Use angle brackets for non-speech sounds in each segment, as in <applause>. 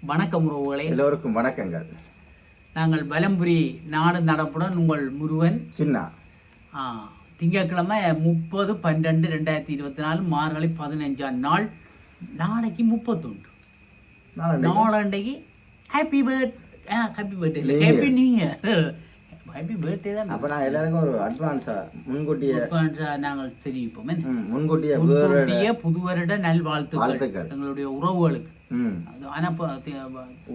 வணக்கம் உறவுகளே. எல்லோருக்கும் வணக்கங்கள். நாங்கள் பலம்புரி நாடு நடப்புடன் உங்கள் முருகன். சின்னா. ஆ, திங்கட்கிழமை முப்பது பன்னெண்டு ரெண்டாயிரத்தி இருபத்தி நாலு மார்கழி பதினஞ்சாம் நாள். நாளைக்கு முப்பத்தொன்று. நாளை நாளண்டைக்கு ஹாப்பி பர்த் ஹாப்பி பர்த்டே இல்லை. Happy new year happy birthday தான். அப்ப நான் எல்லாருக்கும் ஒரு அட்வான்ஸா முன்கூட்டிய உட்கார்ந்து நாங்கள் தெரிவிப்போம். முன்கூட்டிய புது வருட நல்வாழ்த்துக்கள். வாழ்த்துக்கள். எங்களுடைய உறவுகளுக்கு. ஆனா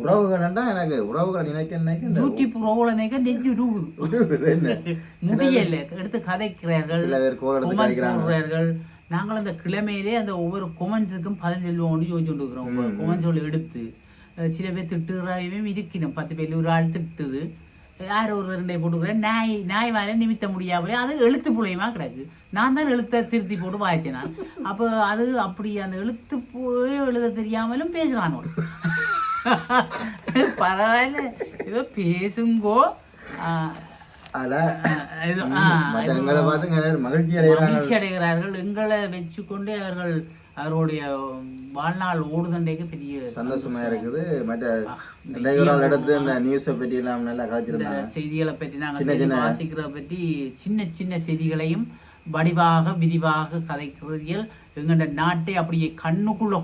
உறவுகள்டா எனக்கு உறவுகள் நினைக்க நினைக்க யூடியூப் உறவுகளை நினைக்க நெஞ்சு உருகுது உறவுகள் என்ன? <laughs> முடியல. எடுத்து கதைக்கிறார்கள் சில பேர் கோல் எடுத்து கொமெண்ட்ஸ் கழிக்கிறாங்க போடுறார்கள் நாங்கள் அந்த கிழமையிலே அந்த ஒவ்வொரு கொமெண்ட்ஸுக்கும் பதில் சொல்லுவோம்னு யோசிச்சுட்டு இருக்கிறோம். கொமெண்ட்ஸோட எடுத்து சில பேர் திட்டுறாயும் இருக்கணும் பத்து பேர் ஒரு ஆள் திட்டுது. யார் ஒரு ரெண்டை போட்டுக்கிறேன்? நாய் நாய் வாயில நிமித்த முடியாமலே அது எழுத்து புள்ளையமா கிடக்கு. நான் தான் எழுத்தை திருத்தி போட்டு வாய்ச்சேன் அப்போ அது அப்படி அந்த எழுத்து போய் எழுத தெரியாமலும் பேசுறான்? பரவாயில்ல. ஏதோ பேசுங்கோ. மகிழ்ச்சி அடைகிறார்கள். எங்களை வச்சுக்கொண்டு அவர்கள் அவர்களுடைய வாழ்நாள் ஓடுதண்டைக்கு பெரிய சந்தோஷமா இருக்குது. மற்ற எடுத்து நியூஸை பற்றி எல்லாம் நல்லா கதைச்சிருந்தாங்க செய்திகளை பற்றி நாங்கள் வாசிக்கிறத பற்றி சின்ன சின்ன செய்திகளையும் வடிவாக விரிவாக கதைக்கிறீர்கள் எங்கள்ட நாட்டை அப்படியே கண்ணுக்குள்ள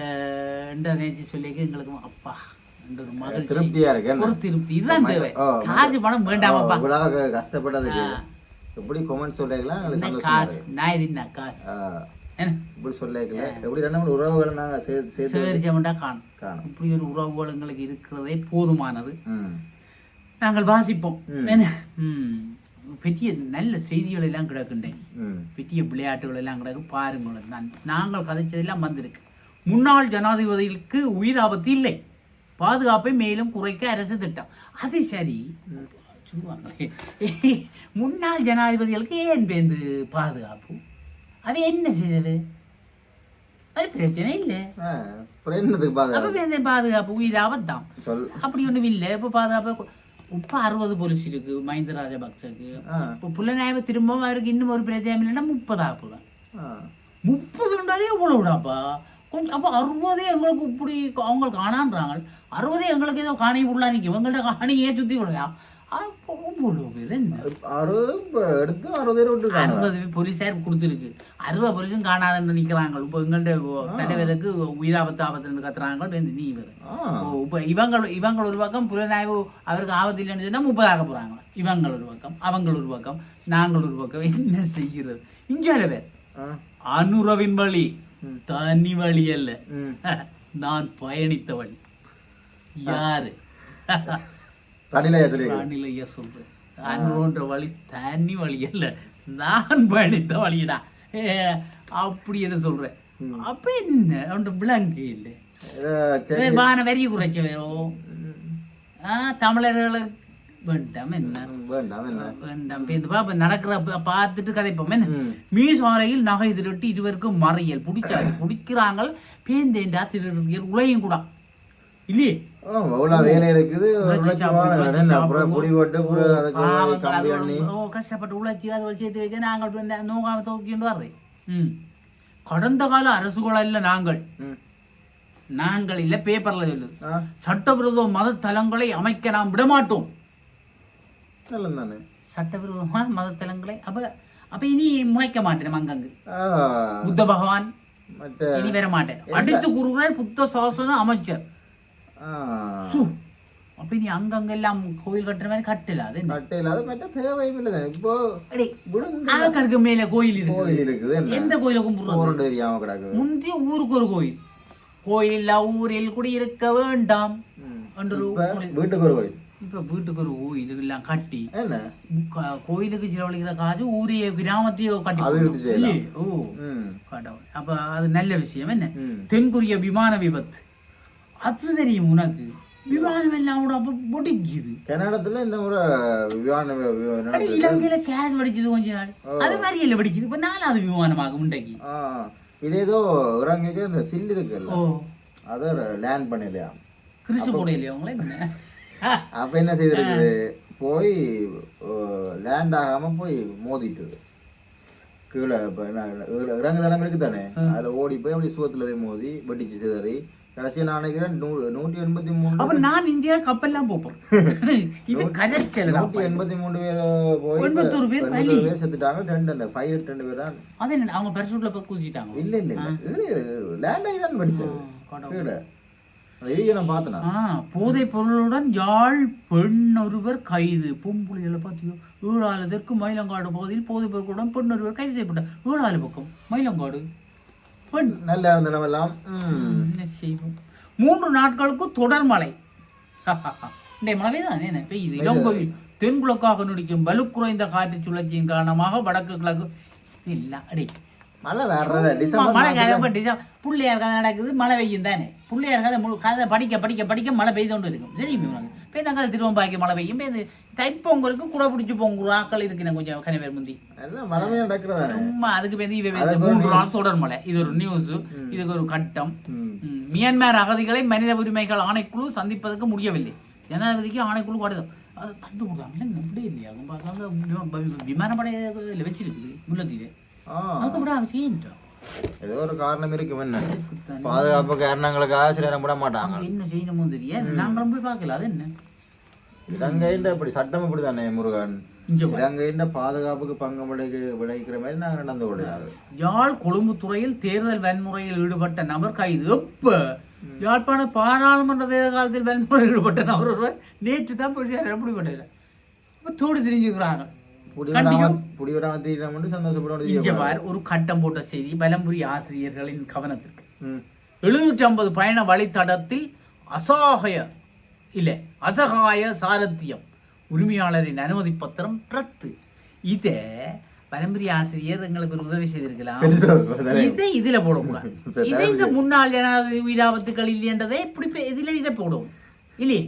அஹ் என்று நினைச்சு சொல்லி எங்களுக்கு அப்பா திருப்தியா இருக்கு? ஒரு திருப்தி. இதுதான் தேவை. காசு பணம் வேண்டாமப்பா இவ்வளவு கஷ்டப்பட்டதுக்கு எப்படி கொமெண்ட் சந்தோஷமா காசு? நான் காசு? இப்படி சொல்லிக்கல எப்படி ரெண்டு உறவுகளை நாங்க சேர்த்து சேர்த்து சேரிச்சமெண்டா காணும். காணும். இப்படி ஒரு உறவுகள் எங்களுக்கு இருக்கிறதே போதுமானது. நாங்கள் வாசிப்போம். பெரிய நல்ல செய்திகள் எல்லாம் கிடக்குண்டேன் பெரிய விளையாட்டுகள் எல்லாம் கிடக்கு. பாருங்கள். நான் நாங்கள் கதைச்சதெல்லாம் வந்திருக்கு. முன்னாள் ஜனாதிபதிகளுக்கு உயிர் ஆபத்து இல்லை. பாதுகாப்பை மேலும் குறைக்க அரசு திட்டம். அது சரி. சொல்லுவாங்களே. முன்னாள் ஜனாதிபதிகளுக்கு ஏன் பேருந்து பாதுகாப்பு? அது என்ன செய்தது? அது பிரச்சனை இல்லை. என்னதுக்கு பாதுகாப்பு? உயிர் ஆபத்தான் சொல். அப்படி ஒண்ணும் இல்லை. இப்போ பாதுகாப்பு இப்போ அறுபது போலீஸ் இருக்கு மஹிந்த ராஜபக்சக்கு. இப்போ புள்ளநாயக திரும்ப அவருக்கு இன்னும் ஒரு பிரச்சனை இல்லைன்னா முப்பது ஆப்புதான் ஆ. முப்பது ரெண்டாலே இவ்வளவுடாப்பா கொஞ்சம் அப்போ அறுபதே எங்களுக்கு இப்படி அவங்க காணான்றாங்க. அறுபதே எங்களுக்கு ஏதோ காணி உள்ள நிற்கும் எங்கள்கிட்ட காணியே சுற்றி விடுறா போலீஸார் கொடுத்துருக்கு. அறுபது போலீஸும் காணாதுன்னு நிற்கிறாங்க இப்போ எங்கள்கிட்ட தலைவருக்கு உயிராபத்து ஆபத்துன்னு கத்துறாங்க. நீ இப்ப இவங்க இவங்க ஒரு பக்கம் புலனாய்வு அவருக்கு ஆபத்து இல்லைன்னு சொன்னா முப்பதாக போறாங்க. இவங்க ஒரு பக்கம் அவங்க ஒரு பக்கம் நாங்கள் ஒரு பக்கம். என்ன செய்கிறது? இங்கே பேர். அனுரவின் வழி. தனி வழி அல்ல. நான் பயணித்த வழி யாரு வானிலைய சொல்றேன். அனுன்ற வழி தனி வழி அல்ல. நான் பயணித்த வழிடா. ஏ, அப்படி என்ன சொல்றேன்? அப்ப என்ன? அவன் விளங்கு இல்லை. வான வரி குறைச்ச வேறும் ஆ தமிழர்களுக்கு வேண்டாம் என்ன? வேண்டாம் வேண்டாம். இந்த பாப்ப நடக்கிற பார்த்துட்டு கதைப்போம் என்ன? ம். மீசாலையில் நகை திருட்டு இருவருக்கும் மறியல். பிடிச்சாரு <coughs> பிடிக்கிறாங்க பேந்தேண்டா திருடுறீர்கள் உலகம் கூட. இல்லையே? ஓ, அவ்வளவு வேலை இருக்குது. அப்புறம். குடி போட்டு கஷ்டப்பட்டு உழைச்சி அதை வச்சு சேர்த்து வைக்க நாங்கள் வந்து நோக்காம தூக்கிட்டு வர்றேன். ம். கடந்த கால அரசுகள் அல்ல நாங்கள். நாங்கள் இல்ல பேப்பர்ல சொல்லுது சட்டவிரோத மத தலங்களை அமைக்க நாம் விடமாட்டோம். நல்லது தானே? சட்டவிரோதமா மத தலங்களை அப்ப அப்ப இனி முளைக்க மாட்டேன் அங்கங்கு. புத்த பகவான் இனி வர மாட்டேன். அடித்து கூறுகிறார் புத்த சாசன அமைச்சர். அப்ப இனி அங்கங்க எல்லாம் கோயில் கட்டுற மாதிரி கட்டல அது? மற்ற இல்லாத மற்ற தேவையும் இல்லை இப்போ ஆளுக்களுக்கு மேல கோயில் இருக்கு கோயில் இருக்குது எந்த கோயில கும்பிடுறது ஊருண்டு தெரியாம கிடக்குது முந்தைய ஊருக்கு ஒரு கோயில் கோயில் ஊரில் குடியிருக்க வேண்டாம். வீட்டுக்கு ஒரு கோயில் இப்ப வீட்டுக்கு ஒரு கோயில் எல்லாம் கட்டி கோயிலுக்கு செலவழிக்கிற காசு ஊரைய கிராமத்தையோ கட்டி? ஓ கடவுள் அப்ப அது நல்ல விஷயம் என்ன தென்கொரிய விமான விபத்து அது தெரியும் உனக்கு. விமானம் எல்லாம் கூட அப்ப பொடிக்குது கன்னடத்துல இந்த முறை விமான வி- வி- அடி நடந்தது. இலங்கையில கேஸ் வெடிச்சது கொஞ்ச நாள். அது மாதிரி இல்ல வெடிக்குது. இப்ப நாலாவது விமானமாகும் உண்டைக்கு ஆ இது ஏதோ இறங்கிக்கு இந்த சில்லு இருக்குல்ல. ஓ. அதை லேண்ட் பண்ணலையா? கிறிஸ்து போடையிலையா உங்களே? என்ன? அப்ப என்ன செய்திருக்குது? போய் லேண்ட் ஆகாம போய் மோதிட்டுது. கீழே இப்போ இறங்கு தடம் இருக்கு தானே அதுல ஓடி போய் அப்படி சுவத்துல போய் மோதி வெடிச்சு சிதறி கடைசி நான் நினைக்கிறேன் நூற்றி எண்பத்தி மூணு அப்ப நான் இந்தியா கப்பல்லாம் போப்போம். <laughs> இது கரைச்சல் நூற்றி எண்பத்தி மூணு பேர் போய் எண்பத்தொரு பேர் எண்பத்தொரு பேர் செத்துட்டாங்க. ரெண்டு அந்த பைலட் ரெண்டு பேர் தான். அது என்ன அவங்க பெருசூட்ல போய் குதிச்சிட்டாங்க. இல்ல இல்ல லேண்ட் ஆகி தான் படிச்சது. போதைப் பொருளுடன் யாழ் பெண் ஒருவர் கைது பொம்புலிகளை பார்த்தியோ ஈழாலு தெற்கு மயிலங்காடு பகுதியில் போதைப் பொருளுடன் பெண் ஒருவர் கைது செய்யப்பட்டார். ஈழாலு பக்கம் மயிலங்காடு. நல்லா இருந்த இடமெல்லாம் ம், என்ன செய்வோம்? மூன்று நாட்களுக்கு தொடர் மழை. <laughs> இந்த மழை தான் என்ன பெய்யுது இளங்கோயில் தென்குளக்காக நடிக்கும் வலுக்குறைந்த காற்று சுழற்சியின் காரணமாக வடக்கு கிழக்கு. இல்ல அடே. மழை வேற சும்மா டிசம்பர் மழை டிசம்பர் பிள்ளையார் கதை நடக்குது மழை பெய்யும் தானே. பிள்ளையார் கதை முழு கதை படிக்க படிக்க படிக்க மழை பெய்து கொண்டு இருக்கும் சரி பெய்தாங்க திருவம்பாக்கி மழை பெய்யும் பெய்து தைப்பொங்கலுக்கு கூட பிடிச்சி போங்க ஆக்கள் இருக்கு கொஞ்சம் கன பேர் முந்தி சும்மா அதுக்கு பேர் இவ பேர் மூன்று நாள் தொடர் மழை இது ஒரு நியூஸ் இதுக்கு ஒரு கட்டம் மியான்மர் அகதிகளை மனித உரிமைகள் ஆணைக்குழு சந்திப்பதற்கு முடியவில்லை ஜனாதிபதிக்கு ஆணைக்குழு கடிதம் அது தந்து விடுறாங்க அப்படியே இல்லையா பார்த்தாங்க விமா- வி- விமானப்படையில வச்சிருக்குது முல்லத்தீவு அதுக்கு விட அவன் செய்யட்டோம் ஏதோ ஒரு காரணம் இருக்கு என்ன பாதுகாப்பு காரணங்களுக்காக சில நேரம் விட மாட்டாங்க. என்ன செய்யணுமோ தெரியாது நாங்களும் போய் பார்க்கல. அது என்ன? இலங்கையின் இப்படி சட்டம் இப்படி தானே முருகன் இலங்கையின் பாதுகாப்புக்கு பங்கு விளைக்கு விளைக்கிற மாதிரி நாங்கள் நடந்து கொள்ளாது. யாழ் கொழும்பு துறையில் தேர்தல் வன்முறையில் ஈடுபட்ட நபர் கைது. எப்ப? யாழ்ப்பாண பாராளுமன்ற தேர்தல் காலத்தில் வன்முறையில் ஈடுபட்ட நபர் ஒருவர் நேற்று தான் போலீசார் எப்படி பண்ணல தோடு தெரிஞ்சுக்கிறாங்க. ஒரு கட்டம் போட்ட செய்தி பலம்புரி ஆசிரியர்களின் கவனத்திற்கு. எழுநூற்றி ஐம்பது பயண வழித்தடத்தில் அசாகய இல்லை அசகாய சாரத்தியம். உரிமையாளரின் அனுமதி பத்திரம் ரத்து. இதை பரம்பரி ஆசிரியர் எங்களுக்கு ஒரு உதவி செய்திருக்கலாம்? இதை இதுல போடக்கூடாது இதை இந்த முன்னாள் ஜனாதிபதி உயிராபத்துக்கள் இல்லையன்றதை இப்படி இதுல இதை போடுவோம். இல்லையே?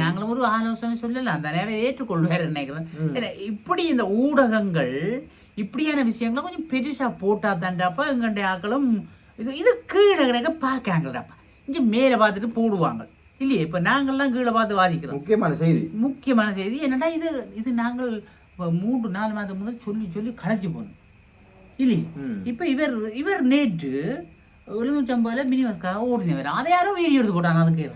நாங்களும் ஒரு ஆலோசனை சொல்லலாம். தானே அவர் ஏற்றுக்கொள்வார் நினைக்கிறேன் இப்படி இந்த ஊடகங்கள் இப்படியான விஷயங்களை கொஞ்சம் பெருசா போட்டா தாண்டாப்பா எங்கண்டைய ஆக்களும் இது இது கீழே கிடக்க பார்க்காங்கடாப்பா இங்க மேலே பார்த்துட்டு போடுவாங்க. இல்லையே இப்ப நாங்கள்லாம் கீழே பார்த்து வாதிக்கிறோம். முக்கியமான செய்தி. முக்கியமான செய்தி என்னடா இது? இது நாங்கள் மூன்று நாலு மாதம் முதல் சொல்லி சொல்லி களைச்சு போனோம். இல்லையே? இப்ப இவர் இவர் நேற்று எழுநூற்றம்பதுல மினி பஸ்க்காக ஓடினவர். அதை யாரும் வீடியோ எடுத்து போட்டாங்க அதுக்கு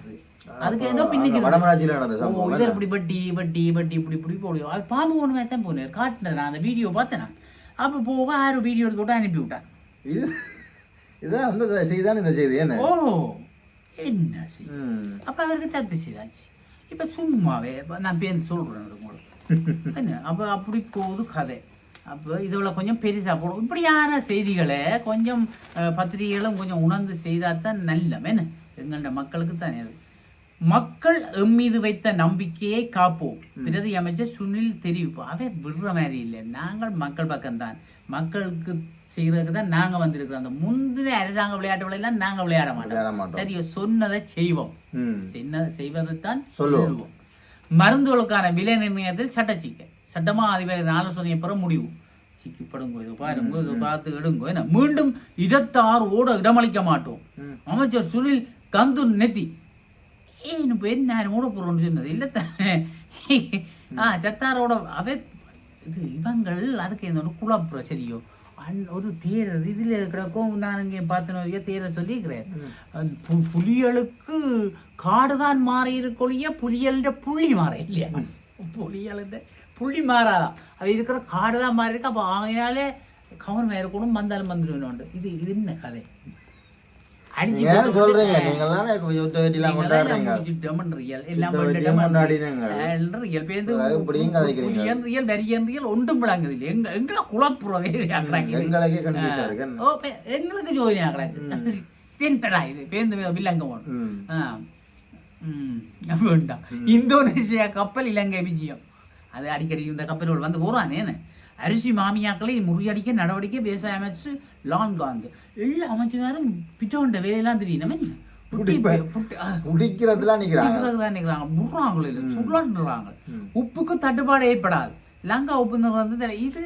அதுக்கு ஏதோ பின்னுக்கு இருக்கு. வடமராட்சியில் நடந்த ஓ சம்பவம் இவர் இப்படி பட்டி பட்டி பட்டி இப்படி இப்படி போடுவோம் அது பாம்பு ஒன்று தான் போனேன் காட்டினேன் நான் அந்த வீடியோ பார்த்தேன் நான். அப்போ போக யாரும் வீடியோ எடுத்து போட்டு அனுப்பி விட்டான் இது இதான் அந்த செய்தி தான் இந்த செய்தி என்ன? ஓ என்ன செய்ய ம். அப்போ அவருக்கு தத்து செய்தாச்சு. இப்போ சும்மாவே நான் பேர் சொல்கிறேன் உங்களுக்கு. <laughs> என்ன? அப்போ அப்படி போகுது கதை. அப்போ இதோட கொஞ்சம் பெருசாக போடும். இப்படியான செய்திகளை கொஞ்சம் பத்திரிகைகளும் கொஞ்சம் உணர்ந்து செய்தால் தான் நல்லம் என்ன எங்களோட மக்களுக்கு தானே அது. மக்கள் எம் மீது வைத்த நம்பிக்கையை காப்போம். பிரதி அமைச்சர் சுனில் தெரிவிப்பு. அவை விடுற மாதிரி இல்லை. நாங்கள் மக்கள் பக்கம்தான். மக்களுக்கு செய்யறதுக்கு தான் நாங்கள் வந்திருக்கிறோம். அந்த முந்தின அரசாங்க விளையாட்டு விளையாடலாம் நாங்கள் விளையாட மாட்டோம். சரியோ சொன்னதை செய்வோம். சின்ன செய்வதைத்தான் சொல்லுவோம். சொல்லுவோம். மருந்துகளுக்கான விலை நிர்ணயத்தில் சட்டச்சிக்கல் சட்டமா அதிபரின் ஆலோசனையை பெற முடிவு சிக்கிப்படுங்கோ இதோ பாருங்க இதோ பார்த்து எடுங்கோ. என்ன? மீண்டும் இருபத்தாறு ஓட இடமளிக்க மாட்டோம். அமைச்சர் சுனில் கந்து நெத்தி. ஏன் இப்போ என்ன மூட போறோம்னு சொன்னது இல்லை தானே ஆ சத்தாரோட அவை இது இவங்கள் அதுக்கு என்னோட குழப்புற சரியோ அன் ஒரு தேரர் இதில் கிடக்கும் நான் இங்கே பார்த்தன தேரர் சொல்லியிருக்கிறேன் புலிகளுக்கு காடு தான் மாறி இருக்கொழிய புலியல்ட புள்ளி மாற இல்லையா புலியல்ட புள்ளி மாறாதான் அவ இருக்கிற காடு தான் மாறி இருக்கு அப்போ ஆகையினாலே கவனம் இருக்கணும் வந்தாலும் வந்துடுவேன் இது இது என்ன கதை அடிச்சு நீங்க சொல்றீங்க? நீங்களாம் யுத்த வெட்டிலாம் கொண்டாடுறீங்க. டெமன் ரியல் எல்லாம் கொண்டாடினீங்க. ரியல் அதாவது இப்படியும் கதைக்கிறீங்க. புலியன் ரியல் வெறியன் ரியல் ஒன்றும் விளங்குது இல்லை. எங்க எங்களை குழப்புற வேறு ஆக்குறாங்க எங்களுக்கே கன்ஃபியூஸா இருக்கு. ஓ பே- எங்களுக்கு ஜோதி ஆக்குறாங்க. என்னடா இது. பேருந்து வில்லங்க போகணும் ம். ஆ. ம், வேண்டாம். இந்தோனேசியா கப்பல் இலங்கை விஜயம். அது அடிக்கடி இந்த கப்பலோடு வந்து போறானே என்ன? அரிசி மாமியாக்களை முறியடிக்க நடவடிக்கை விவசாய அமைச்சு லான்காந்து எல்லா அமைச்சரும் பிட்டோண்ட வேலையெல்லாம் ஆ, குடிக்கிறதுலாம் முடுறாங்களோ இல்லை சுழன்றாங்க உப்புக்கு தட்டுப்பாடு ஏற்படாது. லங்கா உப்பு வந்து இது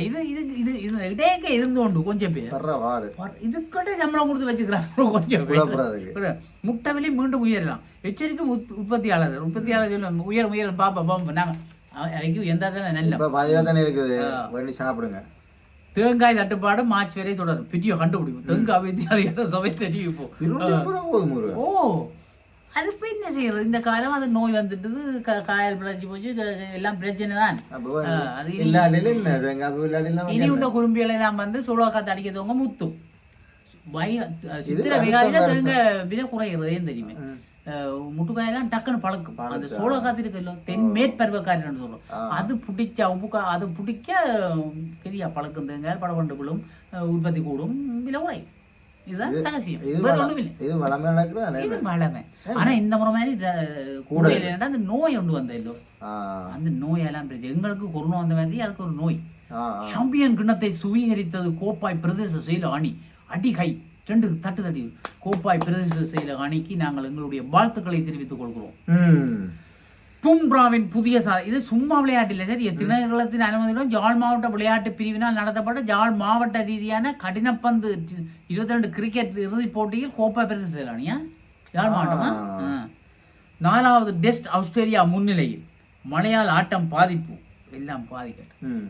இது இது இது இடையங்க இருந்து கொண்டு கொஞ்சம் பேர். தர்ற வாடு. இதுக்கிட்ட சம்பளம் கொடுத்து வச்சுக்கிறாங்க கொஞ்சம் பேர். குழப்புறதுக்கு ஒரு முட்டை விலை மீண்டும் உயரலாம். எச்சரிக்கை உத்- உற்பத்தியாளர் உற்பத்தியாளர் சொல்லுவாங்க உயர் உயர் பாப்பா பாப்பா நாங்கள் அவைக்கு எந்த நல்ல இருக்குது. வேண்டி சாப்பிடுங்க. தேங்காய் தட்டுப்பாடு மார்ச் வரை தொடரும். பெரிய கண்டுபிடிக்கும். தேங்காய் வித்தியாதிகார சபை தெரியும் இப்போ ஓ. அது இப்போ என்ன செய்யறது? இந்த காலம் அது நோய் வந்துட்டுது க- காயல் பிழைச்சி போச்சு எல்லாம் பிரச்சனை தான் இனி- உண்ட குறும்பியலை எல்லாம் வந்து சோழக்காத்து அடிக்கிறவங்க முத்தும். சித்திர விகாரில. தேங்க விலை குறையிறது ஏன் தெரியுமே? முட்டுக்காயெல்லாம் டக்குன்னு பழக்கும். அந்த. சோழ காத்து இருக்குல்ல தென் மேற்பருவக்காரின்னு சொல்றோம். ஆ. அது பிடிச்ச உப்பு கா- அது பிடிக்க பெரிய பழக்கம். தேங்க படவண்டுகளும் உற்பத்தி கூடும் விலை குறையும். இதுதான் ரகசியம். வேற ஒண்ணும் இல்லை இது வளமே நடக்குதா இது வளமை. ஆனா இந்த முறை மாதிரி கூட இல்லைன்னா அந்த நோய் ஒன்று வந்த இல்லோ அந்த நோயெல்லாம் பிரச்சனை எங்களுக்கு கொரோனா வந்த மாதிரி அதுக்கு ஒரு நோய். சாம்பியன் கிண்ணத்தை சுவீகரித்தது கோப்பாய் பிரதேச செயல அணி. அடி கை. ரெண்டு தட்டு தட்டி கோப்பாய் பிரதேச செயல அணிக்கு நாங்கள் எங்களுடைய வாழ்த்துக்களை தெரிவித்துக் கொள்கிறோம். ம் பும்ராவின் புதிய சா இது சும்மா விளையாட்டு இல்லை சரி திணைக்களத்தின் அனுமதியுடன் ஜாழ் மாவட்ட விளையாட்டு பிரிவினால் நடத்தப்பட்ட ஜாழ் மாவட்ட ரீதியான கடினப்பந்து இருபத்தி ரெண்டு கிரிக்கெட் இறுதிப் போட்டியில் கோப்பாய் பிரதேச செயல அணியா ஜாழ் மாவட்டமா. நாலாவது டெஸ்ட் ஆஸ்திரேலியா முன்னிலையில். மழையால் ஆட்டம் பாதிப்பு. எல்லாம் பாதிக்கட்டும் ம்.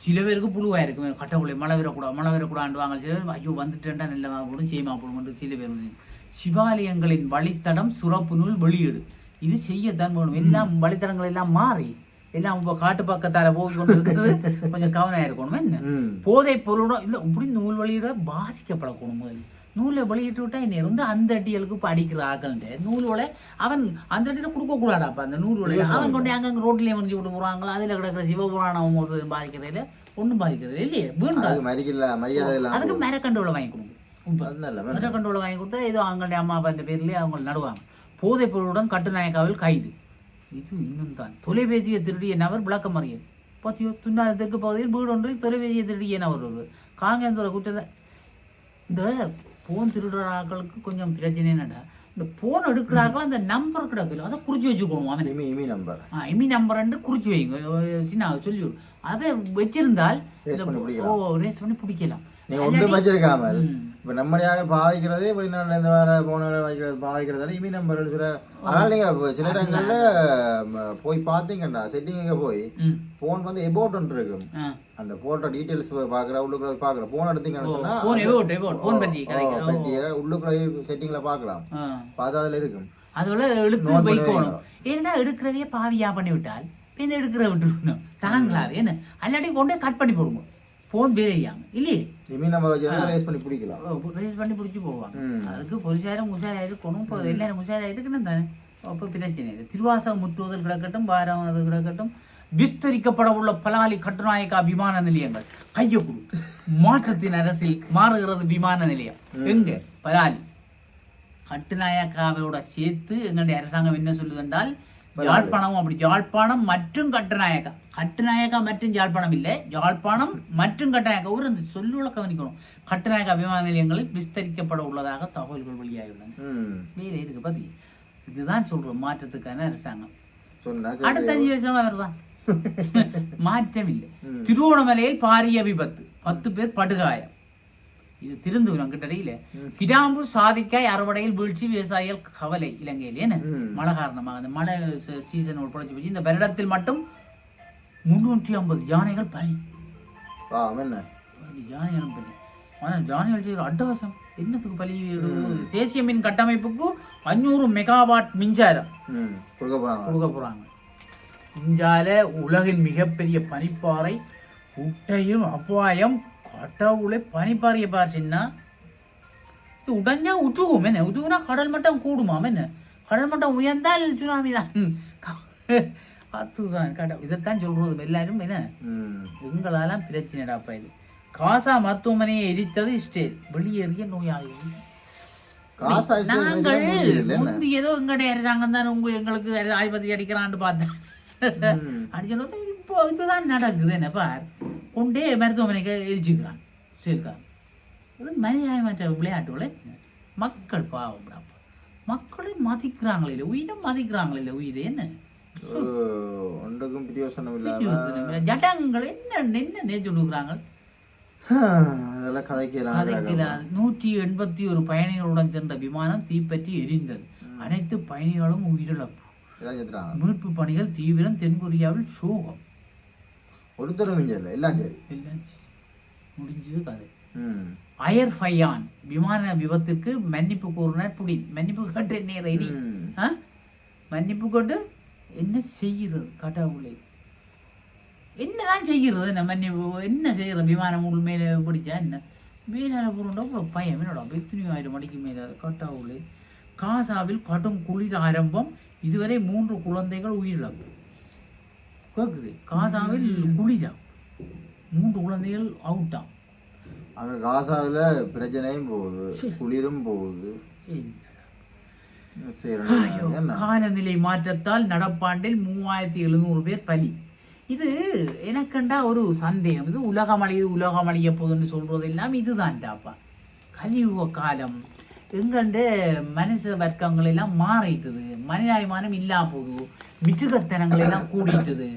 சில பேருக்கு புழுவாக இருக்கும் கட்டக்குள்ளே மழை வரக்கூடாது மழை வரக்கூடாது வாங்க. சில பேர் ஐயோ வந்துட்டேன்டா நல்ல போடும் செய்யமா போடும் சில பேர் வந்து சிவாலயங்களின் வழித்தடம் சுரப்பு நூல் வெளியீடு. இது செய்யத்தான் வேணும். எல்லாம் வழித்தடங்கள் எல்லாம் மாறி எல்லாம் இப்போ காட்டு பக்கத்தால போய் கொண்டு இருக்கிறது <laughs> கொஞ்சம் கவனம் இருக்கணும். என்ன? ம். போதைப் பொருளுடன் இல்லை இப்படி நூல் வெளியிட பாதிக்கப்படக்கூடும் முதல்ல. நூலை வெளியிட்டு விட்டா என்ன? இருந்து அந்த அடிகளுக்கு இப்போ அடிக்கிற ஆக்கள்ன்ட்டு நூல்களை அவன் அந்த அடியில் கொடுக்கக்கூடாதாப்பா அந்த நூல்களை அவன் கொண்டு அங்கங்கே ரோட்லேயே முடிஞ்சு விட்டு போகிறாங்களா அதில் கிடக்கிற சிவபுராணம் ஒரு பாதிக்கிறதில்ல ஒன்றும் பாதிக்கிறது இல்லையே. எல்லாம் அதுக்கு மரக்கண்டுகளை வாங்கி கொடுங்க மரக்கண்டுகளை வாங்கி கொடுத்தா ஏதோ அவங்களுடைய அம்மா அப்பா பேர்லேயே அவங்க நடுவாங்க. போதைப் பொருளுடன் கட்டுநாயக்காவில் கைது. இது இன்னும் தான் தொலைபேசியை திருடிய நபர் விளக்கம் அறியது பார்த்தியோ துன்னால தெற்கு பகுதியில் வீடு ஒன்றில் தொலைபேசியை திருடிய நபர் ஒரு காங்கேந்திர குற்றத்தை இந்த போன் திருடுற ஆட்களுக்கு கொஞ்சம் பிரச்சனை என்னடா? இந்த போன் எடுக்கிற ஆட்கள் அந்த நம்பர் கிடக்குல. அதை குறிச்சு வச்சுக்கணும் அவன். IMEI IMEI number. IMEI number ரெண்டு குறிச்சு வைங்க. சின்ன சொல்லி. அதை வச்சிருந்தால் ஓ பிடிக்கலாம். ரேஸ் பண்ணி பிடிக்கலாம். ஒன்றும் வச்சிருக்காமல். இப்போ நம்மளையாக பாவிக்கிறதே வெளிநாட்டுல இருந்து வர போன வைக்கிறது பாவிக்கிறதால இமி நம்பர் சில அதனால நீங்க இப்ப சில இடங்கள்ல போய் பார்த்தீங்கன்னா செட்டிங்க போய் ம். போன் வந்து எபோட் ஒன்று இருக்கும். அந்த போட்டோ டீட்டெயில்ஸ் பார்க்குற உள்ளுக்குள்ள பார்க்குற போன் எடுத்தீங்கன்னு சொன்னா போன் எவோட் எவோட் போன் பற்றி ஓ, கதைக்கிறோம் பற்றிய உள்ளுக்குள்ள செட்டிங்ல பார்க்கலாம் பார்த்தா அதுல இருக்கும். அதோட எடுத்து வைக்கணும் ஏன்னா எடுக்கிறதையே பாவியா பண்ணி விட்டால் பின்ன எடுக்கிற விட்டுருக்கணும் தாங்களாவே என்ன? அல்லாட்டி கொண்டே கட் பண்ணி போடுங்க. போன் வேலையாம இல்லையே ரேஸ் பண்ணி பிடிக்கலாம் ரேஸ் பண்ணி பிடிச்சி போவாங்க. அதுக்கு பொலிசாரம் உஷாராக இருக்கணும் இப்போ எல்லாரும் உஷாராக இருக்கணும் தானே அப்போ பிரச்சனை இல்லை திருவாசகம் முற்றுவதல் கிடக்கட்டும் பாரம் அது கிடக்கட்டும் விஸ்தரிக்கப்பட உள்ள பலாலி கட்டுநாயக்கா விமான நிலையங்கள் கைய குடு மாற்றத்தின் அரசில் மாறுகிறது விமான நிலையம் எங்க பலாலி கட்டுநாயக்காவோட சேர்த்து எங்களுடைய அரசாங்கம் என்ன சொல்லுது என்றால் யாழ்ப்பாணம் அப்படி யாழ்ப்பாணம் மற்றும் கட்டுநாயக்கா. கட்டுநாயக்கா மற்றும் யாழ்ப்பாணம் இல்லை. யாழ்ப்பாணம் மற்றும் கட்டுநாயக்கா. ஒரு அந்த சொல்லுள்ள கவனிக்கணும். கட்டுநாயக்கா விமான நிலையங்களில் விஸ்தரிக்கப்பட உள்ளதாக தகவல்கள் வெளியாகியுள்ளன. வேலை இருக்கு பத்தி? இதுதான் சொல்றோம். மாற்றத்துக்கான அரசாங்கம். அடுத்த அஞ்சு வருஷமா வருதான் <laughs> மாற்றம் இல்லை. திருவோணமலையில் பாரிய விபத்து. பத்து பேர் படுகாயம். இது திருந்துவினம் கிட்டடியில கிடாம்பு சாதிக்காய் அறுவடையில் வீழ்ச்சி விவசாயிகள் கவலை இலங்கையில் என்ன. மழை காரணமாக. அந்த மழை சீசன் உட்படுத்தி போச்சு இந்த வருடத்தில் மட்டும் முன்னூற்றி ஐம்பது யானைகள் பலி. யானைகளும் பலி. ஆனால் யானைகள் செய்கிற அட்டகாசம். என்னத்துக்கு பலி? தேசிய மின் கட்டமைப்புக்கு அஞ்சூறு மெகாவாட் மின்சாரம் கொடுக்க போறாங்க. இஞ்சால உலகின் மிகப்பெரிய பனிப்பாறை உட்டையும் அபாயம் கடவுளை பனிப்பாறையை பார் சின்ன இது உடஞ்சா உற்றுவோம் என்ன உற்றுனா கடல் மட்டம் கூடுமாம் என்ன கடல் மட்டம் உயர்ந்தால் சுனாமி தான் அதுதான் கடவுள் இதைத்தான் சொல்றது எல்லாரும் என்ன எங்களாலாம் பிரச்சனைடாப்பா இது காசா மருத்துவமனையை எரித்தது இஸ்ரேல் வெளியேறிய நோயாளிகள் நாங்கள்? முந்தி ஏதோ எங்களுடைய அரசாங்கம் தான் உங்க எங்களுக்கு ஆய்பத்தி அடிக்கிறான்னு பார்த்தேன் ம். இப்போ இதுதான் நடக்குது என்ன பார் கொண்டே மருத்துவமனைக்கு எரிச்சுக்கிறான் சரிக்கா இது மனிதாயமற்ற விளையாட்டுகளை மக்கள் பாவம் மக்களை மதிக்கிறாங்களே இல்லை உயிரை மதிக்கிறாங்களே இல்லை உயிரை என்ன ஒன்றுக்கும் பிரியோசனம் இல்லாம ஜட்டங்கள் என்ன என்ன நேற்று கொடுக்குறாங்க அதெல்லாம் கதைக்கலாம் கதைக்கல நூற்றி எண்பத்தி ஒரு பயணிகளுடன் சென்ற விமானம் தீப்பற்றி எரிந்தது அனைத்து பயணிகளும் உயிரிழப்பு மீட்பு பணிகள் தீவிரம் தென்கொரியாவில் சோகம் ஒருத்தரும் இல்லை எல்லாம் சரி. எல்லாம். முடிஞ்சது கதை. அயர் ஃபையான் விமான விபத்துக்கு மன்னிப்பு கூறினார் புடின். மன்னிப்பு கேட்டு என்ன ரெடி. ஆ? மன்னிப்பு கொண்டு என்ன செய்கிறது கடவுளை? என்னதான் செய்கிறது? என்ன மன்னிப்பு என்ன செய்கிறது? விமானம் உள் மேலே பிடிச்சா என்ன? மேலால போகிறோம் பையன் என்னடா எத்தனையோ ஆயிரம் மணிக்கு மேலே? கடவுளை. காசாவில் கடும் குளிர் ஆரம்பம். இதுவரை மூன்று குழந்தைகள் உயிரிழப்பு. கேக்குது. காசாவில் குளிரா மூன்று குழந்தைகள் அவுட்டாம் அங்க காசாவில் பிரச்சனையும் போகுது. குளிரும் போகுது. காலநிலை மாற்றத்தால் நடப்பாண்டில் மூவாயிரத்தி எழுநூறு பேர் பலி. இது எனக்கண்டா ஒரு சந்தேகம். இது உலகம் அழியுது உலகம் அழிய போகுதுன்னு சொல்றது எல்லாம் இதுதான்டாப்பா. கலியுக காலம். எங்கண்டு மனுஷ வர்க்கங்கள் எல்லாம் மாறிட்டுது. மனிதாபிமானம் இல்லா போகுது. மிருகத்தனங்கள் எல்லாம் கூடிட்டுது.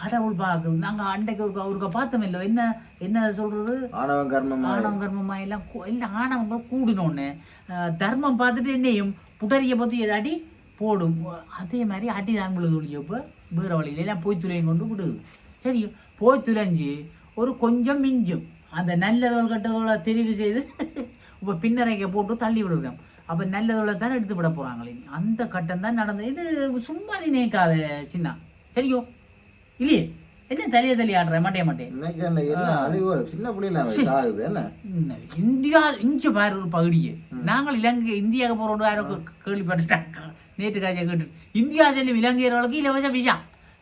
கடவுள் பார்க்குது. நாங்க அன்றைக்கு ஒரு அவருக்கு பார்த்தோம் இல்லை என்ன என்ன சொல்றது? ஆணவம் கர்மமா ஆணவம் கர்மமா எல்லாம் இல்ல ஆணவங்கள் கூடினோன்னு. தர்மம் பார்த்துட்டு என்னையும் புட்டரிய பற்றி அடி போடும். அதே மாதிரி அடி தான் விழுது ஒழியப்போ வேறு வழியில எல்லாம் போய் துளையும் கொண்டு விடுது. சரி போய் துளைஞ்சு ஒரு கொஞ்சம் மிஞ்சும். அந்த நல்லதோல் கெட்டதோல தெரிவு செய்து <laughs> இப்போ பின்னரைக்க போட்டு தள்ளி விடுவோம் அப்போ நல்லதோல தானே எடுத்து விட போகிறாங்களே அந்த கட்டம் தான் நடந்தது. இது சும்மா நினைக்காத சின்ன. சரியோ இல்லையே? என்ன தலைய தள்ளி ஆடுற மாட்டே மாட்டேன் இந்தியா இஞ்ச பாரு ஒரு பகுதியே. நாங்கள் இலங்கை இந்தியாவுக்கு போகிறோம் யாரோ கேள்விப்பட்டுட்டாங்க. நேற்று காய்ச்சல் கேட்டு இந்தியா செல்லும் இலங்கையர்களுக்கு இலவச விசா.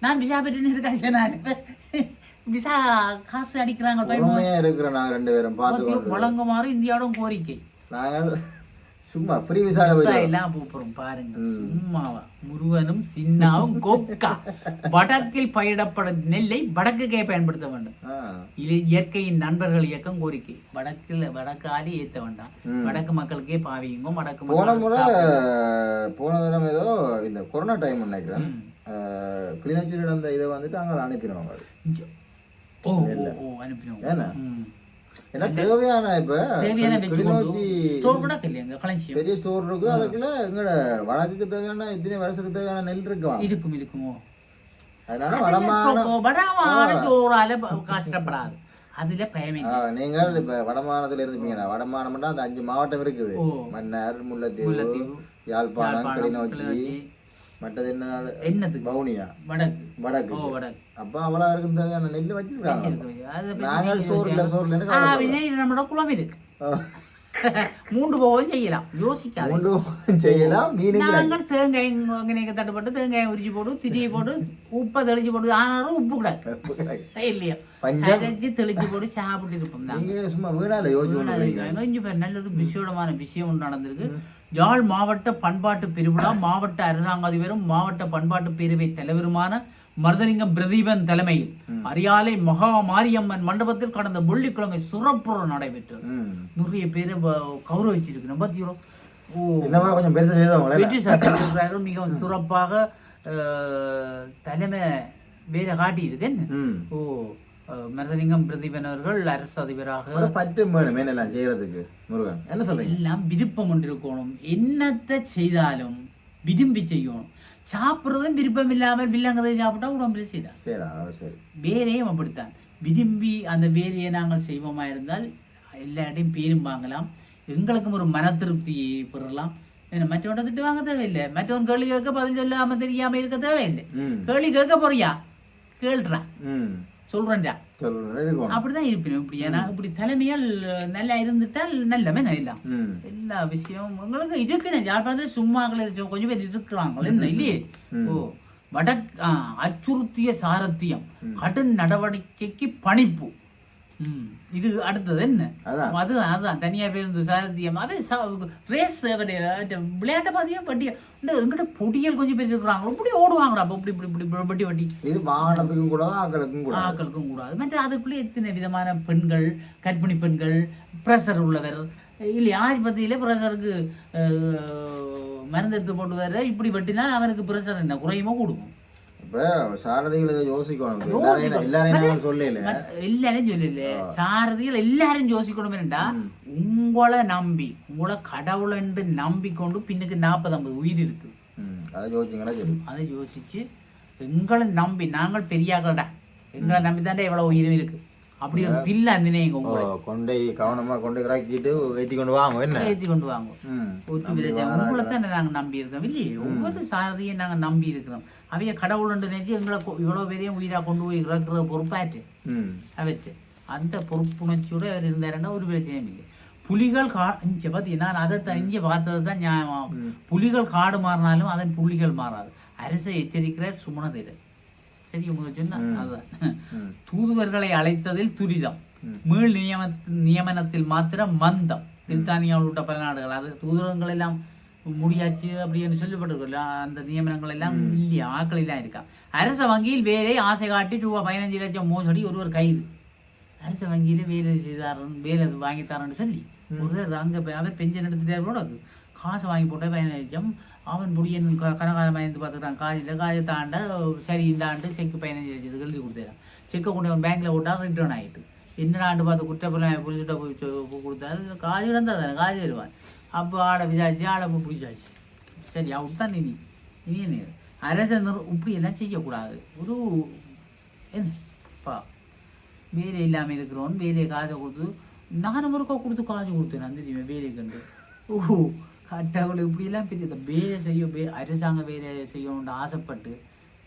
நான் விசா பெற்று நேற்று காய்ச்சல் நான் விசா காசு அடிக்கிறாங்க பயமா பொறுமையா இருக்கிறோம் நாங்க ரெண்டு பேரும் பார்த்து வழங்குமாறு இந்தியாவோட கோரிக்கை. நாங்கள் சும்மா ஃப்ரீ விசா எல்லாம் போறோம் பாருங்க. சும்மாவா. முருகனும் சின்னாவும் கொக்கா. வடக்கில் பயிரிடப்படும் நெல்லை வடக்குக்கே பயன்படுத்த வேண்டும். இது இயற்கையின் நண்பர்கள் இயக்கம் கோரிக்கை. வடக்கில் வடக்காலே ஏத்த வேண்டாம். ம். வடக்கு மக்களுக்கே பாவியுங்க வடக்கு போன முறை போன தடவை ஏதோ இந்த கொரோனா டைம் நினைக்கிறேன். கிளிநொச்சியில் நடந்த இதை வந்துட்டு அங்கே அனுப்பிடுவாங்க. ஏன்னா? தேவையான இப்ப கிளிநொச்சி பெரிய ஸ்டோர் இருக்கு. அதுக்குள்ள எங்கட வடக்குக்கு தேவையான இத்தனை வருஷத்துக்கு தேவையான நெல் இருக்கும் இருக்குமோ அதனால வடமான கஷ்டப்படாது. அதுல நீங்கள் இப்ப வடமானத்துல இருந்துப்பீங்கன்னா வடமானம்னா அந்த அஞ்சு மாவட்டம் இருக்குது. மன்னார் முல்லைத்தீவு யாழ்ப்பாணம் கிளிநொச்சி. மற்றது என்ன? என்னத்துக்கு? வவுனியா. வடக்கு. வடக்கு. ஓ வடக்கு. அப்ப அவ்வளோ இருக்கும் தேவையான நெல் வச்சிருக்காங்க. நாங்கள் நீங்க சோறுல சோறுல நம்மளோட குளம் இருக்கு <laughs> மூன்று போகவும் செய்யலாம். யோசிக்காது கொண்டு செய்யலாம். மீன் நாங்கள் தேங்காய் இங்கே தட்டுப்பட்டு தேங்காய் உரிச்சு போட்டு திரியை போட்டு உப்பை தெளிச்சு போட்டு ஆனாலும் உப்பு கூடாது. <laughs> இல்லையா? அரைச்சு தெளிச்சு போட்டு சாப்பிட்டு இருப்போம். சும்மா வீணால யோசிச்சு நல்ல ஒரு விசேடமான விஷயம் ஒன்று நடந்திருக்கு. யாழ் மாவட்ட பண்பாட்டு பெருவிழா மாவட்ட அரசாங்க அதிபரும் மாவட்ட பண்பாட்டு பேரவை தலைவருமான மருதலிங்கம் பிரதீபன் தலைமையில் அரியாலை மகா மாரியம்மன் மண்டபத்தில் கடந்த வெள்ளிக்கிழமை சுரப்புறம் நடைபெற்றது. நிறைய பேரை வ- கௌரவிச்சிருக்கு. பார்த்தீங்களோ மிகவும் சிறப்பாக தலைமை வேலை காட்டியிருக்கு. ஓ. மருதலிங்கம் பிரதீபன் அவர்கள் அரசு அதிபராக பட்டு வேணும் என்னெல்லாம் செய்யறதுக்கு முருகன்? என்ன சொல்றீங்க? எல்லாம் விருப்பம் கொண்டிருக்கணும் என்னத்தை செய்தாலும் விரும்பி செய்யணும். சாப்பிட்றதும் விருப்பம் இல்லாமல் வில்லங்கதை சாப்பிட்டா உடம்புல செய்தால் சரி சரி. வேலையும் அப்படித்தான். விரும்பி அந்த வேலையை நாங்கள் செய்வோமா இருந்தால் எல்லா இடையும் பேரும் வாங்கலாம். எங்களுக்கும் ஒரு மன திருப்தியை பெறலாம். மற்றவன் திட்டு வாங்க தேவையில்லை. மற்றவன் கேள்வி கேட்க பதில் சொல்லாம தெரியாம இருக்க தேவையில்லை. கேள்வி கேட்க போறியா? கேள்றான் ம். சொல்றேன்டா. இருக்கணும் அப்படிதான் இருப்பினும் இப்படி. ஏன்னா இப்படி தலைமையால் நல்லா இருந்துட்டால் நல்லமே எல்லாம் ம். எல்லா விஷயம் உங்களுக்கு இருக்குன்னு யாழ்ப்பாணத்தில் சும்மா கொஞ்சம் பேர் இருக்கிறாங்க என்ன இல்லையே? ஓ வடக் ஆ, அச்சுறுத்திய சாரத்தியம். கடும் நடவடிக்கைக்கு பணிப்பு. இது அடுத்தது என்ன? அது அதுதான் தனியார் பேருந்து சாரத்தியம் அது ரேஸ் விளையாட்டை பார்த்தியா பட்டி இந்த எங்கிட்ட பொடியல் கொஞ்சம் பேர் இருக்கிறாங்க இப்படி ஓடுவாங்கடா. அப்போ இப்படி இப்படி இப்படி வட்டி வட்டி இது வாகனத்துக்கும் கூட ஆக்களுக்கும் கூட ஆக்களுக்கும் கூடாது. மற்ற அதுக்குள்ளே எத்தனை விதமான பெண்கள் கர்ப்பிணி பெண்கள் ப்ரெஷர் உள்ளவர்? இல்லை ஆஸ்பத்திரியில் ப்ரெஷருக்கு மருந்து எடுத்து போட்டு வர இப்படி வெட்டினா அவருக்கு ப்ரெஷர் என்ன? குறையுமோ கொடுக்கும் இப்ப சாரதிகள் இதை யோசிக்கணும். எல்லாரையும் சொல்லல எல்லாரும் சொல்லல சாரதிகள் எல்லாரும் யோசிக்கணும் என்னடா? உங்களை நம்பி உங்களை கடவுளை என்று நம்பிக்கொண்டு பின்னுக்கு நாற்பது ஐம்பது உயிர் இருக்கு. அதை யோசிச்சிங்களா அதை யோசிச்சு எங்களை நம்பி நாங்கள் பெரியாக்கள்டா எங்களை நம்பி தாண்டா எவ்வளோ உயிர் இருக்கு. அப்படி ஒரு தில்ல அந்தினே எங்க ஓ, உங்களை. கொண்டை கவனமா கொண்டு இறக்கிட்டு ஏற்றி கொண்டு வாங்க என்ன? ஏற்றி கொண்டு வாங்க. உங்களை தான் நாங்கள் நம்பி இருக்கோம் இல்லையே? ஒவ்வொரு சாரதியும் நாங்கள் நம்பி இருக்கிறோம். அவைய கடவுள் நினைச்சு எங்களை இவ்வளவு பேரையும் உயிரா கொண்டு போய் இறக்குற பொறுப்பாற்று அவற்று அந்த பொறுப்புணர்ச்சியோட அவர் இருந்தாருன்னா ஒரு பிரச்சனையும் இல்லை. புலிகள் கா இங்கே பார்த்தீங்கன்னா நான் அதை இங்கே பார்த்தது தான் நியாயமாகும். புலிகள் காடு மாறினாலும் அதன் புலிகள் மாறாது. அரசை எச்சரிக்கிறார் சுமணதேரர் சரி உங்களுக்கு சொன்னா அதுதான் தூதுவர்களை அழைத்ததில் துரிதம். மீள் நியம நியமனத்தில் மாத்திரம் மந்தம். பிரித்தானியா உள்ளிட்ட பல நாடுகள். அது தூதுவரங்கள் எல்லாம் முடியாச்சு அப்படின்னு சொல்லப்பட்டிருக்குல்ல அந்த நியமனங்கள் எல்லாம் இல்லையா? ஆக்கள் எல்லாம் இருக்கா? அரச வங்கியில் வேலை ஆசை காட்டி ரூபா பதினஞ்சு லட்சம் மோசடி ஒருவர் கைது. அரச வங்கியில வேலை செய்தார் வேலை வாங்கி தரேன்னு சொல்லி ஒருவர் அங்க அவர் பென்ஷன் எடுத்துட்டார் கூட காசு வாங்கி போட்ட பதினஞ்சு லட்சம். அவன் முடியன் கனகாலம் வாங்கி பார்த்துக்கிறான். காலையில் காலை தாண்ட சரி இந்த ஆண்டு செக்கு பதினஞ்சு லட்சத்துக்கு எழுதி கொடுத்துறான் செக்கை கொண்டு அவன் பேங்க்ல விட்டா ரிட்டர்ன் ஆயிட்டு. என்ன ஆண்டு பார்த்து குற்றப்பெல்லாம் புரிச்சுட்ட போய் கொடுத்தாரு. காசு இழந்தா தானே காசு தருவான் அப்போ ஆளை விசாரிச்சு ஆளை போய் பிடிச்சாச்சு சரி அவர் தான் நீ நீ என்ன அரசு இப்படி எல்லாம் செய்யக்கூடாது ஒரு என்னப்பா வேலை இல்லாமல் இருக்கிறவன் வேலையை காசை கொடுத்து நானும் ஒருக்கா கொடுத்து காசு கொடுத்தேன் அந்த தெரியுமே வேலையை கண்டு ஓ கட்டவளை இப்படியெல்லாம் பெரிய வேலை செய்ய வே அரசாங்க வேலை செய்யணும்னு ஆசைப்பட்டு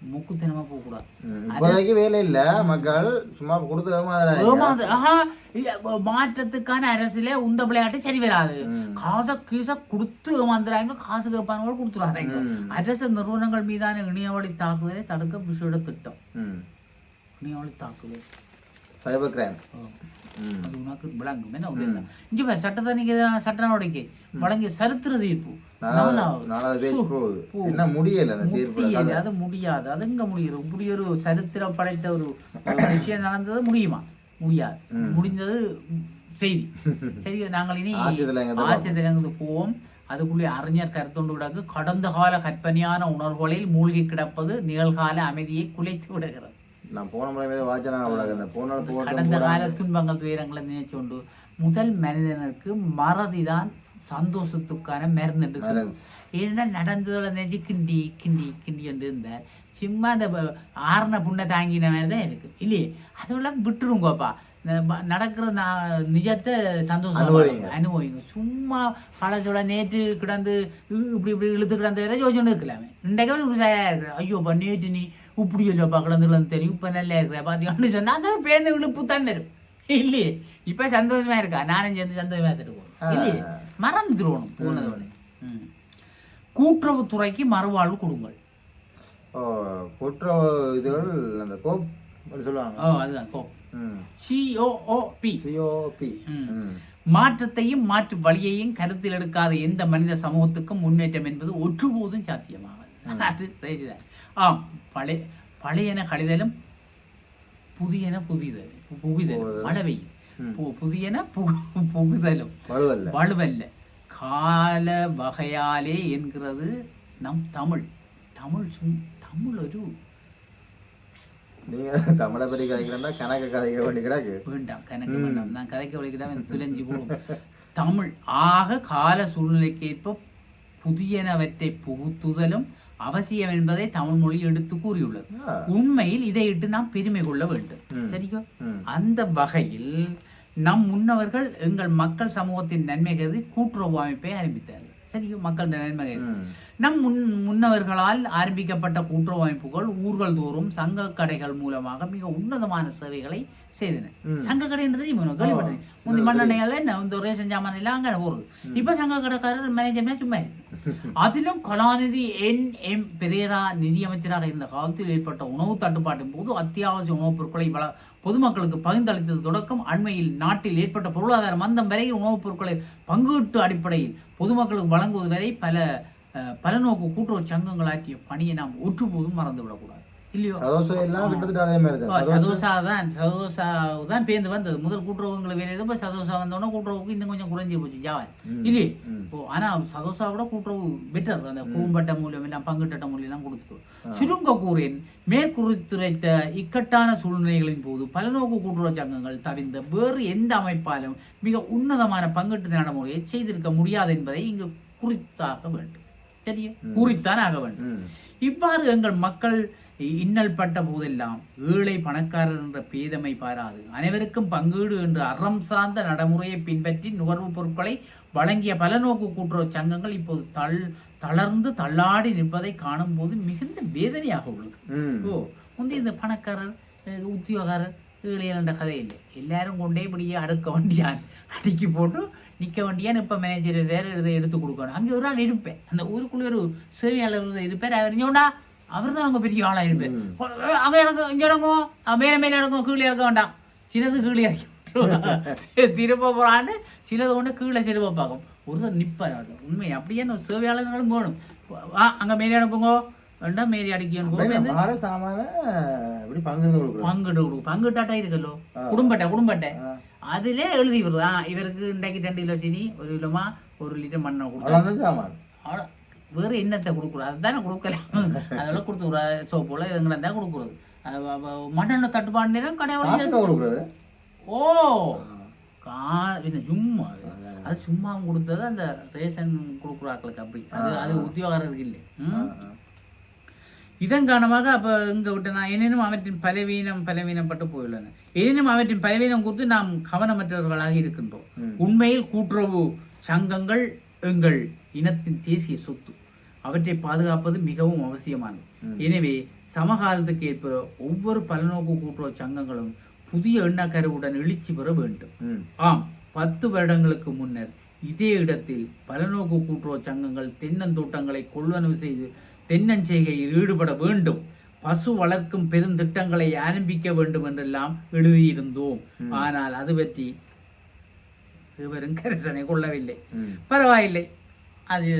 முக்குத்தனமாக போகக்கூடாது. இப்போதைக்கு வேலை இல்ல. மக்கள் சும்மா கொடுத்து மாற்றத்துக்கான அரசுல உந்த விளையாட்டு சரி வராது. காசை கீச கொடுத்து ஏமாந்துறாங்க காசு கேட்பாங்க கொடுத்துறாங்க ம். அரசு நிறுவனங்கள் மீதான இணையவழி தாக்குதலை தடுக்க விசேட திட்டம். இணையவழி தாக்குதல். சைபர் கிரைம் ஆ. ம். அது உனக்கு விளங்கும். என்ன உதவி இங்க பாரு, சட்டத்தை நீங்க சட்ட நடவடிக்கை வழங்கிய சரித்திர தீர்ப்பு. என்ன முடியல முடியாது அது முடியாது. அது எங்க முடியும் இப்படி ஒரு சரித்திரம் படைத்த ஒரு விஷயம் நடந்தது முடியுமா? முடியாது. முடிந்தது செய்தி. சரி நாங்கள் இனி எங்க ஆசிரியத்திலிருந்து போவோம். அதுக்குள்ளே அறிஞர் கருத்தொண்டு கிடக்கு. கடந்த கால கற்பனையான உணர்வுகளில் மூழ்கி கிடப்பது நிகழ்கால அமைதியை குலைத்து விடுகிறது. நான் போன முறை வாச்சனா போன கடந்த கால துன்பங்கள் துயரங்களை நினைச்சொண்டு முதல் மனிதனுக்கு மறதிதான் சந்தோஷத்துக்கான மருந்து என்று சொல்லுவோம். ஏன்னா நடந்ததோட நினைச்சு கிண்டி கிண்டி கிண்டி வந்து இருந்தார் சும்மா அந்த ஆறுன புண்ணை தாங்கின மாதிரி தான் இருக்கு. இல்லையே? அதெல்லாம் விட்டுருங்கோப்பா நடக்கிற நா- நிஜத்தை சந்தோஷம் அனுபவிங்க. சும்மா பழச்சோட நேற்று கிடந்து இப்படி இப்படி இழுத்து கிடந்து வேற யோசனை இருக்கலாமே. இன்றைக்கு ஒரு ஐயோப்பா நேற்று நீ இப்படி இல்லைப்பா கிடந்து கிடந்து தெரியும். இப்போ நல்லா இருக்கிற பார்த்தீங்கன்னு சொன்னா அந்த பேருந்து இழுப்பு தான் தரும் இல்லையே? இப்போ சந்தோஷமா இருக்கா? நானும் சேர்ந்து சந்தோஷமா தருவோம் இல்லையே? மறந்துடுவோம் போனதோட. கூட்டுறவுத்துறைக்கு மறுவாழ்வு கொடுங்கள். குற்ற இதுகள் அந்த கோப் சொல்லுவாங்க. ஓ அதுதான் கோ ம். சிஓஓபி சிஓபி மாற்றத்தையும் மாற்று வழியையும் கருத்தில் எடுக்காத எந்த மனித சமூகத்துக்கும் முன்னேற்றம் என்பது ஒற்றுபோதும் சாத்தியமாகாது. <laughs> அது சரிதான் ஆம் பழைய பழையன கழிதலும் புதியன புதிதல் புகுதலும் மழை பெய்யும். புதியன புகு புகுதலும். வலுவல்ல. கால வகையாலே என்கிறது நம் தமிழ். தமிழ் தமிழ் ஒரு நீங்க தமிழை பற்றி கதைக்கிறா கணக்கு கதைக்க வேண்டி கிடக்கு. வேண்டாம் கணக்கு வேண்டாம். நான் கதைக்க துளைஞ்சி போடும் தமிழ் ஆக கால சூழ்நிலைக்கேற்ப புதியனவற்றை புகுத்துதலும் அவசியம் என்பதை தமிழ் மொழி எடுத்து கூறியுள்ளது. உண்மையில் இதை இட்டு நாம் பெருமை கொள்ள வேண்டும். சரியோ. அந்த வகையில் நம் முன்னவர்கள் எங்கள் மக்கள் சமூகத்தின் நன்மை கருதி கூட்டுறவு அமைப்பை ஆரம்பித்தார்கள் சரியோ மக்கள் நன்மை கருதி. நம் முன் முன்னவர்களால் ஆரம்பிக்கப்பட்ட கூட்டுறவு அமைப்புகள் ஊர்கள் தோறும் சங்க கடைகள் மூலமாக மிக உன்னதமான சேவைகளை செய்தன. சங்க கடைன்றது? கேள்விப்பட்டேன் முந்தி மண்ணெண்ணெயால என்ன இந்த ரேஷன் சாமான் எல்லாம் அங்கே போறது இப்ப சங்க கடைக்காரர் மேனேஜர்னா சும்மா இருக்கு. அதிலும் கலாநிதி என் எம் பெரேரா நிதியமைச்சராக இருந்த காலத்தில் ஏற்பட்ட உணவு தட்டுப்பாட்டின் போது அத்தியாவசிய உணவுப் பொருட்களை வள பொதுமக்களுக்கு பகிர்ந்தளித்தது தொடக்கம் அண்மையில் நாட்டில் ஏற்பட்ட பொருளாதார மந்தம் வரை உணவுப் பொருட்களை பங்கீட்டு அடிப்படையில் பொதுமக்களுக்கு வழங்குவது வரை பல பல நோக்கு கூட்டுறவு சங்கங்களாக்கிய பணியை நாம் ஒற்றுபோதும் மறந்துவிடக்கூடாது இல்லையோ? சதோசம் எல்லாம் கிட்டத்தட்ட அதே மாதிரி தான். இப்போ சதோசா தான் சதோசா தான் பேர்ந்து வந்தது. முதல் கூட்டுறவுங்களை வேலையது இப்போ சதோசா வந்தோடனே கூட்டுறவுக்கு இன்னும் கொஞ்சம் குறைஞ்சி போச்சு ஜாவான். இல்லையே? இப்போ ஆனால் சதோசா விட கூட்டுறவு பெட்டர் அந்த குறும்பட்ட மூலியம் எல்லாம் பங்குட்டட்ட மூலியம் எல்லாம் கொடுத்துட்டு சுருங்க கூறேன் மேற்குறித்துரைத்த இக்கட்டான சூழ்நிலைகளின் போது பலநோக்கு கூட்டுறவு சங்கங்கள் தவிர்ந்த வேறு எந்த அமைப்பாலும் மிக உன்னதமான பங்கீட்டு நடைமுறையை செய்திருக்க முடியாது என்பதை இங்கு குறித்தாக வேண்டும். சரியா? குறித்தான் ஆக வேண்டும். இவ்வாறு எங்கள் மக்கள் இன்னல் பட்ட போதெல்லாம் ஏழை பணக்காரர் என்ற பேதமை பாராது. அனைவருக்கும் பங்கீடு என்ற அறம் சார்ந்த நடைமுறையை பின்பற்றி நுகர்வுப் பொருட்களை வழங்கிய பலநோக்கு கூட்டுறவு சங்கங்கள் இப்போது தள் தளர்ந்து தள்ளாடி நிற்பதை காணும்போது மிகுந்த வேதனையாக உள்ளது. ஓ முந்தைய இந்த பணக்காரர் அஹ் உத்தியோகக்காரர் ஏழையல்ன்ற கதை இல்லை. எல்லாரும் கொண்டே இப்படியே அடுக்க வண்டியான் அடுக்கி போட்டு நிற்க வண்டியான் இப்போ மேனேஜர் வேற இதை எடுத்து கொடுக்கணும். அங்கே ஒரு ஆள் இருப்பேன். அந்த ஊருக்குள்ளே ஒரு சேவையாளர் இருப்பார் அவர் இங்கோண்டா அவர் தான் அங்கே பெரிய ஆளாக இருப்பார். அங்கே இறங்கும் இங்கே இறங்கும் மேலே மேலே இறங்கும் கீழே இறக்க வேண்டாம். சிலது கீழே இறக்கி. <laughs> திரும்ப போகிறான்னு சிலது ஒன்று கீழே சிறுவ பார்க்கும். ஒருத்தர் நிற்பார் உண்மை. அப்படியே அந்த சேவையாளர்களும் ஆ அங்கே மேலே அனுப்புங்க வேண்டாம் மேலே அடிக்கணும். பங்கிட்டு கொடு பங்கிட்டாட்டா இருக்கல்லோ. குடும்பட்டை குடும்பட்டை. அதுல எழுதி வருது இவருக்கு இன்றைக்கு ரெண்டு கிலோ சீனி ஒரு கிலோமா ஒரு லிட்டர் மண்ணை அவ்வளோ. வேற என்னத்தை கொடுக்குறது அதுதானே கொடுக்கல. அதெல்லாம் கொடுத்துக்குறா சோப்போல இதுங்களை தான் கொடுக்குறது. மண்ணெண்ணெய் தட்டுப்பாடு நேரம் கடை காசுக்கு கொடுக்குறது? ஓ! கா என்ன சும்மா அது. சும்மா கொடுத்தது அந்த ரேஷன் கொடுக்குறாக்களுக்கு அப்படி. அது அது உத்தியோகருக்கு இல்லை? இதன் காரணமாக அப்போ இங்கே விட்டு நான் எனினும் அவற்றின் பலவீனம் பலவீனப்பட்டு போயுள்ளன. எனினும் அவற்றின் பலவீனம் குறித்து நாம் கவனமற்றவர்களாக இருக்கின்றோம். உண்மையில் கூட்டுறவு சங்கங்கள் எங்கள் இனத்தின் தேசிய சொத்து. அவற்றை பாதுகாப்பது மிகவும் அவசியமானது. எனவே சமகாலத்துக்கு ஏற்ப ஒவ்வொரு பலநோக்கு கூட்டுறவு சங்கங்களும் புதிய எண்ணக்கருவுடன் எழுச்சி பெற வேண்டும். ஆம் பத்து வருடங்களுக்கு முன்னர் இதே இடத்தில் பலநோக்கு கூட்டுறவு சங்கங்கள் தென்னந்தோட்டங்களை கொள்வனவு செய்து தென்னஞ்செய்கையில் ஈடுபட வேண்டும். பசு வளர்க்கும் பெருந்திட்டங்களை ஆரம்பிக்க வேண்டும் என்றெல்லாம் எழுதியிருந்தோம் ஆனால் அது பற்றி இவரும் கரிசனை கொள்ளவில்லை. பரவாயில்லை. அது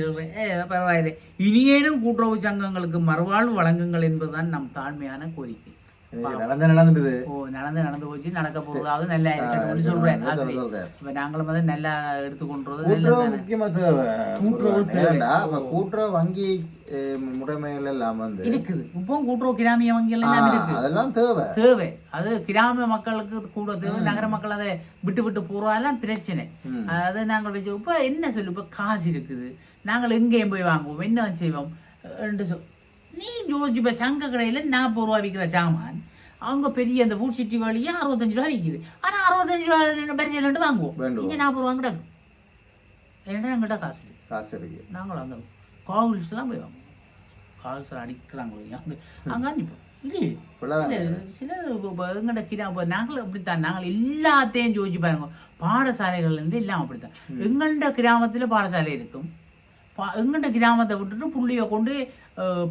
பரவாயில்லை. இனியேனும் கூட்டுறவு சங்கங்களுக்கு மறுவாழ்வு வழங்குங்கள் என்பதுதான் நம் தாழ்மையான கோரிக்கை. நடந்து ஓ நடந்து நடந்து போச்சு நடக்க போறதாவது நல்லா இருக்கணும்னு சொல்றேன். இப்ப நாங்களும் வந்து நல்லா எடுத்துக்கொண்டது முக்கியமா தேவை. கூட்டுறவு வங்கி முறைமைகள் எல்லாம் வந்து இருக்குது. கூட்டுறவு கிராமிய வங்கிகள் எல்லாம் இருக்கு அதெல்லாம் தேவை. தேவை. அது கிராம மக்களுக்கு கூட தேவை. நகர மக்கள் அதை விட்டு விட்டு போறதெல்லாம் பிரச்சனை. அதை நாங்கள் வச்சு இப்போ என்ன சொல்லு இப்போ காசு இருக்குது. நாங்கள் எங்கேயும் போய் வாங்குவோம். என்ன செய்வோம்? சொல் நீ யோசிச்சு இப்போ சங்க கடையில் நாற்பது ரூபா விற்கிற சாமான். அவங்க பெரிய அந்த பூச்சிட்டி வழியே அறுபத்தஞ்சு ரூபா விற்கிது ஆனால் அறுபத்தஞ்சு ரூபா பரிசல் வாங்குவோம். இங்கே நாற்பது ரூபா கிடக்கு ஏன்னா எங்கிட்ட காசு இருக்கு. காசு இருக்கு. நாங்களும் அங்கே காவல்ஸ்லாம் போய் வாங்குவோம். காவல்ஸ் அடிக்கிறாங்க அங்கே அங்கே அனுப்போம் இல்லையே சில எங்கட கிரா நாங்களும் அப்படித்தான். நாங்கள் எல்லாத்தையும் யோசிச்சு பாருங்க. பாடசாலைகள்ல இருந்து எல்லாம் அப்படித்தான். எங்கள்ட கிராமத்துல பாடசாலை இருக்கும். பா எங்கள்ட கிராமத்தை விட்டுட்டு புள்ளிய கொண்டு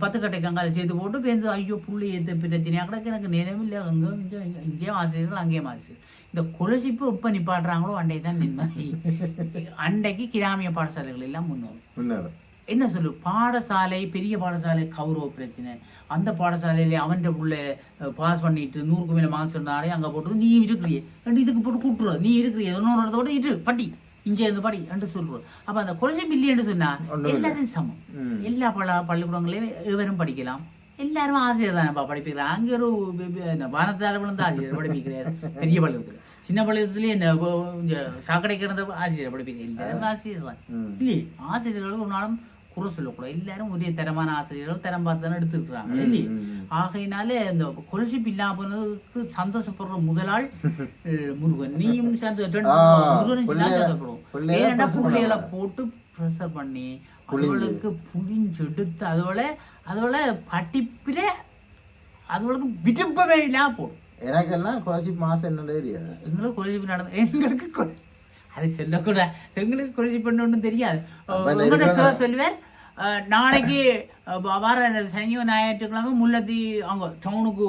பத்து கட்டை கங்கால சேர்த்து போட்டு பேருந்து ஐயோ புள்ளி ஏற்ற பிரச்சனையாக கிடக்கு? எனக்கு நேரம் இல்லை. அங்கே இங்கே இங்கேயும் ஆசிரியர்கள் அங்கேயும் ஆசிரியர். இந்த கொலசிப்பு எப்போ நிப்பாட்டுறாங்களோ அன்றைக்கு தான் நிம்மதி. அன்றைக்கு கிராமிய பாடசாலைகள் எல்லாம் முன்னேறு என்ன சொல்லு? பாடசாலை பெரிய பாடசாலை கௌரவ பிரச்சனை. அந்த பாடசாலையில அவன்கிட்ட புள்ள பாஸ் பண்ணிட்டு நூறுக்கு மேலே மார்க்ஸ் இருந்தாலே அங்கே போட்டு நீ இருக்கிறியே. ரெண்டு இதுக்கு போட்டு கூட்டுருவ நீ இருக்கிறிய. இன்னொரு இடத்தோட இரு. பட்டி. இங்கே இருந்து படி என்று சொல்றோம் அப்போ அந்த குறைச்சி மில்லியன்னு சொன்னா ஒண்ணும் இல்ல. எல்லாரும் சமம். எல்லா பல பள்ளிக்கூடங்களையும் இவரும் படிக்கலாம். எல்லாரும் ஆசிரியர் தானேப்பா படிப்பிக்கிறார். அங்கே ஒரு வானத்தால் விழுந்த ஆசிரியர் படிப்பிக்கிறார். பெரிய பள்ளிக்கூடத்தில். சின்ன பள்ளிக்கூடத்துலேயே என்ன சாக்கடை கிடந்த ஆசிரியர் படிப்பிக்கிறார். எல்லாரும் ஆசிரியர் தான். இல்லையே ஆசிரியர்கள் ஒரு நாளும் குறை சொல்லக்கூடாது எல்லாரும் ஒரே தரமான ஆசிரியர்கள் தரம் பார்த்து தானே எடுத்துருக்குறாங்க இல்லையே ம். ஆகையினாலே இந்த கொலசிப் இல்லாம போனதுக்கு சந்தோஷப்படுற முதலாள் <laughs> முருகன் நீயும் முருகனும் ஏன்னா பிள்ளைகளை பண்ணாங்க. போட்டு ப்ரெஷர் பண்ணி புளிஞ்சு. அதுகளுக்கு புளிஞ்சு எடுத்து அதோட அதோட படிப்பில அதுகளுக்கு விருப்பமே இல்லாம போடும் எனக்கெல்லாம் குறைச்சி மாசம் என்னன்னு தெரியாது எங்களுக்கு கொலசிப்பு நடந்து எங்களுக்கு அது சொல்லக்கூடாது எங்களுக்கு கொலசிப்பு ஒன்றும் தெரியாது சொல்லுவேன் நாளைக்கு அஹ், வ- வர சனியோ ஞாயிற்றுக்கிழமை முல்லத்தி அவங்க டவுனுக்கு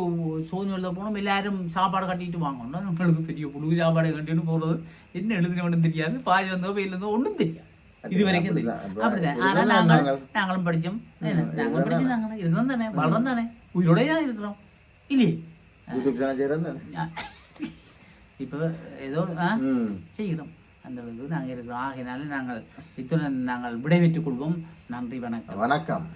சோதனை எழுத போகணும் எல்லாரும் சாப்பாடு கட்டிட்டு வாங்கணும் உங்களுக்கு பெரிய புழு சாப்பாடு கட்டிட்டு போகிறது என்ன எழுதினோன்னு தெரியாது பாய் வந்தோ வெயில் இருந்தோ ஒன்றும் தெரியாது இது வரைக்கும் தெரியும் அப்படிதான். அப்படிதான் இப்ப ஆனா இதுதான் நாங்கள் நாங்கள். நாங்களும் படித்தோம் என்ன ம், நாங்களும் இதுதான் படிச்சு நாங்கள் இருக்கிறோம் தானே வளர்றோம் தானே உயிரோட தான் இருக்கிறோம் இல்லையே யூடியூப் சேனல் செய்யறது இப்போ ஏதோ ஆ ம் செய்கிறோம் அந்த அளவுக்கு நாங்கள் இருக்கிறோம். ஆகையினால நாங்கள் இத்துடன் நாங்கள் விடைபெற்றுக் கொள்வோம். நன்றி வணக்கம். வணக்கம்.